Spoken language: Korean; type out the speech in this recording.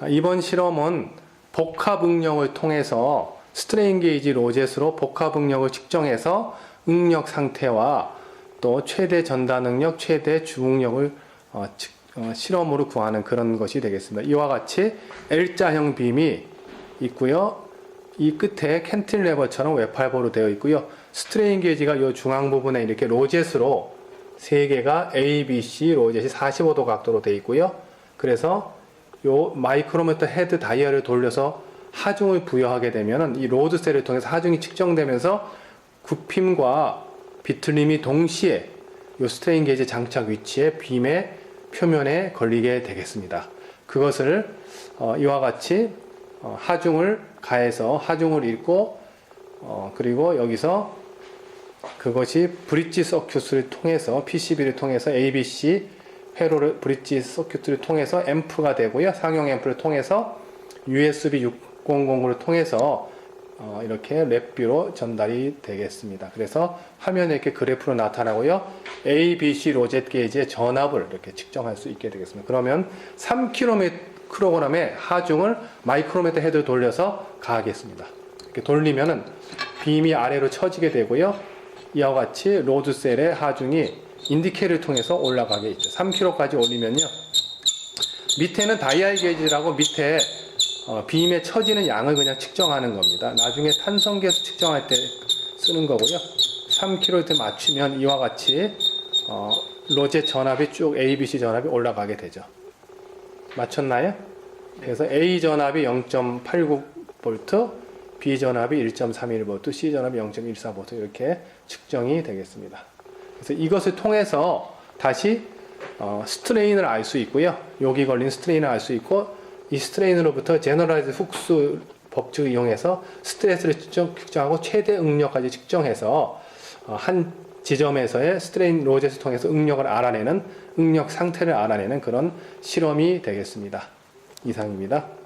아, 이번 실험은 복합 응력을 통해서 스트레인 게이지 로젯으로 복합 응력을 측정해서 응력 상태와 또 최대 전단 응력, 최대 주응력을 어, 측- 어, 실험으로 구하는 그런 것이 되겠습니다. 이와 같이 L자형 빔이 있고요. 이 끝에 캔틸레버처럼 외팔보로 되어 있고요. 스트레인 게이지가 이 중앙 부분에 이렇게 로젯으로 세 개가 A, B, C 로젯이 45도 각도로 되어 있고요. 그래서 요 마이크로미터 헤드 다이얼을 돌려서 하중을 부여하게 되면은 이 로드셀을 통해서 하중이 측정되면서 굽힘과 비틀림이 동시에 요 스트레인 게이지 장착 위치에 빔의 표면에 걸리게 되겠습니다. 그것을 어, 이와 같이 어, 하중을 가해서 하중을 읽고 어, 그리고 여기서 그것이 브릿지 서큐트를 통해서 PCB를 통해서 ABC 회로를 브릿지 서큐트를 통해서 앰프가 되고요. 상용 앰프를 통해서 USB 6009를 통해서 어, 이렇게 랩뷰로 전달이 되겠습니다. 그래서 화면에 이렇게 그래프로 나타나고요. A, B, C 로젯 게이지의 전압을 이렇게 측정할 수 있게 되겠습니다. 그러면 3kg의 하중을 마이크로미터 헤드 돌려서 가하겠습니다. 이렇게 돌리면은 빔이 아래로 처지게 되고요. 이와 같이 로드셀의 하중이 인디케이를 통해서 올라가게 있죠. 3kg까지 올리면요. 밑에는 다이아이 게이지라고 밑에 어, 빔에 처지는 양을 그냥 측정하는 겁니다. 나중에 탄성계수 측정할 때 쓰는 거고요. 3kg 때 맞추면 이와 같이 어, 로제 전압이 쭉 ABC 전압이 올라가게 되죠. 맞췄나요? 그래서 A 전압이 0.89V, B 전압이 1.31V, C 전압이 0.14V 이렇게 측정이 되겠습니다. 그래서 이것을 통해서 다시 어, 스트레인을 알 수 있고요. 여기 걸린 스트레인을 알 수 있고 이 스트레인으로부터 제너라이즈 훅스 법칙을 이용해서 스트레스를 측정, 측정 하고 최대 응력까지 측정해서 어, 한 지점에서의 스트레인 로젯을 통해서 응력을 알아내는 응력 상태를 알아내는 그런 실험이 되겠습니다. 이상입니다.